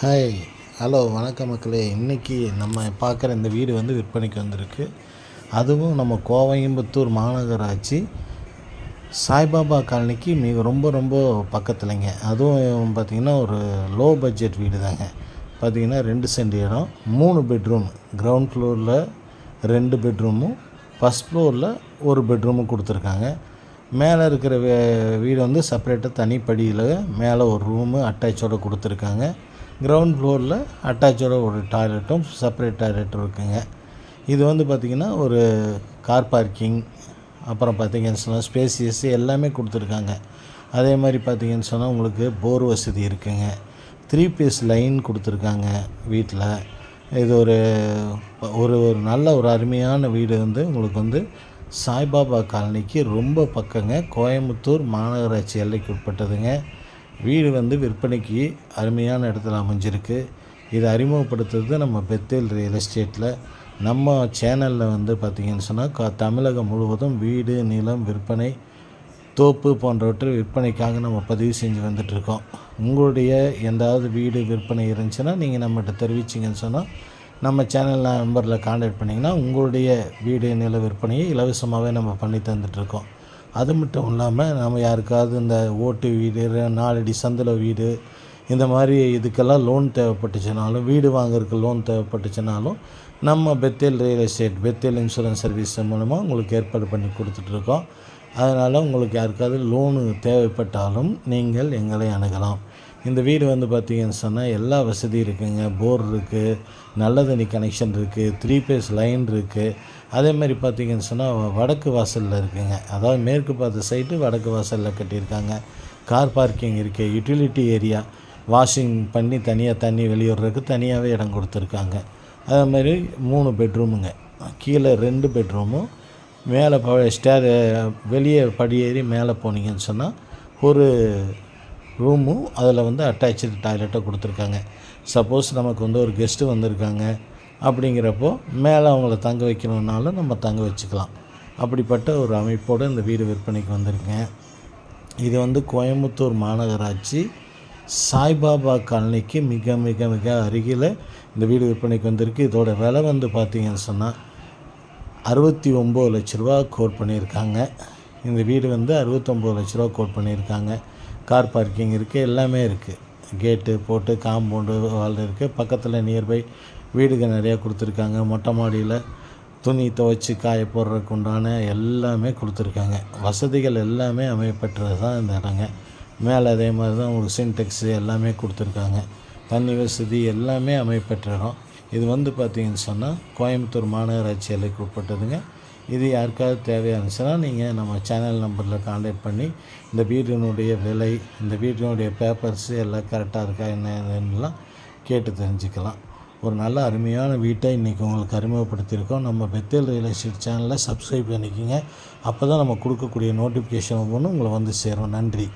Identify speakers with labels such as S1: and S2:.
S1: Hi hello வணக்கம் மக்களே. இன்றைக்கி நம்ம பார்க்குற இந்த வீடு வந்து விற்பனைக்கு வந்திருக்கு. அதுவும் நம்ம கோவையம்புத்தூர் மாநகராட்சி சாய்பாபா காலனிக்கு மிக ரொம்ப ரொம்ப பக்கத்துலைங்க. அதுவும் பார்த்திங்கன்னா ஒரு லோ பட்ஜெட் வீடு தாங்க பார்த்திங்கன்னா ரெண்டு சென்ட் இடம் மூணு பெட்ரூம் கிரவுண்ட் ஃப்ளோரில் ரெண்டு பெட்ரூமும் ஃபஸ்ட் ஃப்ளோரில் ஒரு பெட்ரூமும் கொடுத்துருக்காங்க. மேலே இருக்கிற வீடு வந்து செப்பரேட்டாக தனிப்படியில் மேலே ஒரு ரூமு அட்டாச்சோடு கொடுத்துருக்காங்க. கிரவுண்ட் ஃப்ளோரில் அட்டாச்சோட ஒரு டாய்லெட்டும் செப்பரேட் டாய்லெட்டும் இருக்குங்க. இது வந்து பார்த்திங்கன்னா ஒரு கார் பார்க்கிங் அப்புறம் பார்த்திங்கன்னு சொன்னால் ஸ்பேசியஸ் எல்லாமே கொடுத்துருக்காங்க. அதே மாதிரி பார்த்திங்கன்னு சொன்னால் உங்களுக்கு போர் வசதி இருக்குங்க. த்ரீ பீஸ் லைன் கொடுத்துருக்காங்க வீட்டில் இது ஒரு ஒரு ஒரு நல்ல ஒரு அருமையான வீடு வந்து உங்களுக்கு வந்து சாய்பாபா காலனிக்கு ரொம்ப பக்கங்க. கோயம்புத்தூர் மாநகராட்சி எல்லைக்கு உட்பட்டதுங்க. வீடு வந்து விற்பனைக்கு அருமையான இடத்துல அமைஞ்சிருக்கு. இதை அறிமுகப்படுத்துறது நம்ம பெத்தேல் ரியல் எஸ்டேட்டில் நம்ம சேனலில் வந்து பார்த்திங்கன்னு சொன்னால் க தமிழகம் முழுவதும் வீடு நிலம் விற்பனை தோப்பு போன்றவற்றை விற்பனைக்காக நம்ம பதிவு செஞ்சு வந்துட்ருக்கோம் உங்களுடைய எந்தாவது வீடு விற்பனை இருந்துச்சுன்னா நீங்கள் நம்மகிட்ட தெரிவிச்சிங்கன்னு சொன்னால் நம்ம சேனல் நம்பரில் காண்டாக்ட் பண்ணிங்கன்னா உங்களுடைய வீடு நில விற்பனையை இலவசமாகவே நம்ம பண்ணி தந்துட்டுருக்கோம். அது மட்டும் இல்லாமல் நம்ம யாருக்காவது இந்த ஓட்டு வீடு நாலடி சந்தில் வீடு இந்த மாதிரி இதுக்கெல்லாம் லோன் தேவைப்பட்டுச்சுனாலும் வீடு வாங்குறதுக்கு லோன் தேவைப்பட்டுச்சுனாலும் நம்ம Bethel real estate Bethel insurance service மூலமாக உங்களுக்கு ஏற்பாடு பண்ணி கொடுத்துட்ருக்கோம். அதனால் உங்களுக்கு யாருக்காவது லோனு தேவைப்பட்டாலும் நீங்கள் எங்களை அணுகலாம். இந்த வீடு வந்து பார்த்திங்கன்னு சொன்னால் எல்லா வசதியும் இருக்குங்க. போர் இருக்குது நல்ல தண்ணி கனெக்ஷன் இருக்குது த்ரீ பேஸ் லைன் இருக்குது அதே மாதிரி பார்த்திங்கன்னு சொன்னால் வடக்கு வாசலில் இருக்குங்க. அதாவது மேற்கு பார்த்த சைட்டு வடக்கு வாசலில் கட்டியிருக்காங்க. கார் பார்க்கிங் இருக்குது யூட்டிலிட்டி ஏரியா வாஷிங் பண்ணி தனியாக தண்ணி வெளியிடுறதுக்கு தனியாகவே இடம் கொடுத்துருக்காங்க. அதே மாதிரி மூணு பெட்ரூமுங்க கீழே ரெண்டு பெட்ரூமும் மேலே ஸ்டே ஸ்டேர் வெளியே படியேறி மேலே போனீங்கன்னு சொன்னால் ஒரு ரூமும் அதில் வந்து அட்டாச்சு டாய்லெட்டை கொடுத்துருக்காங்க. சப்போஸ் நமக்கு வந்து ஒரு கெஸ்ட்டு வந்திருக்காங்க அப்படிங்கிறப்போ மேலே அவங்கள தங்க வைக்கணுன்னாலும் நம்ம தங்க வச்சுக்கலாம். அப்படிப்பட்ட ஒரு அமைப்போடு இந்த வீடு விற்பனைக்கு வந்திருக்கேன். இது வந்து கோயம்புத்தூர் மாநகராட்சி சாய்பாபா காலனிக்கு மிக மிக மிக அருகில் இந்த வீடு விற்பனைக்கு வந்திருக்கு. இதோட விலை வந்து பார்த்தீங்கன்னு சொன்னால் அறுபத்தி ஒம்பது லட்ச ரூபா கோட் பண்ணியிருக்காங்க. இந்த வீடு வந்து அறுபத்தொம்போது லட்ச ரூபா கோட் பண்ணியிருக்காங்க. கார் பார்க்கிங் இருக்குது எல்லாமே இருக்குது கேட்டு போட்டு காம்பவுண்டு வால் இருக்குது பக்கத்தில் நியர்பை வீடுகள் நிறையா கொடுத்துருக்காங்க. மொட்டை மாடியில் துணி துவைச்சி காய போடுறதுக்கு உண்டான எல்லாமே கொடுத்துருக்காங்க. வசதிகள் எல்லாமே அமையப்பட்டது தான் இந்த இடங்க. மேலே அதே மாதிரி தான் உங்களுக்கு சின்டெக்ஸு எல்லாமே கொடுத்துருக்காங்க. தண்ணி வசதி எல்லாமே அமையப்பெற்ற இடம். இது வந்து பார்த்திங்கன்னு சொன்னால் கோயம்புத்தூர் மாநகராட்சி எல்லைக்கு உட்பட்டதுங்க. இது யாருக்காவது தேவையாக இருந்துச்சுன்னா நீங்கள் நம்ம சேனல் நம்பரில் காண்டாக்ட் பண்ணி இந்த வீட்டினுடைய விலை இந்த வீட்டினுடைய பேப்பர்ஸு எல்லாம் கரெக்டாக இருக்கா என்னென்னலாம் கேட்டு தெரிஞ்சுக்கலாம். ஒரு நல்ல அருமையான வீட்டை இன்றைக்கி உங்களுக்கு அறிமுகப்படுத்தியிருக்கோம். நம்ம பெத்தேல் ரியல் எஸ்டேட் சேனலை சப்ஸ்கிரைப் பண்ணிக்கோங்க. அப்போ தான் நம்ம கொடுக்கக்கூடிய நோட்டிஃபிகேஷன் ஒவ்வொன்றும் உங்களை வந்து சேரும். நன்றி.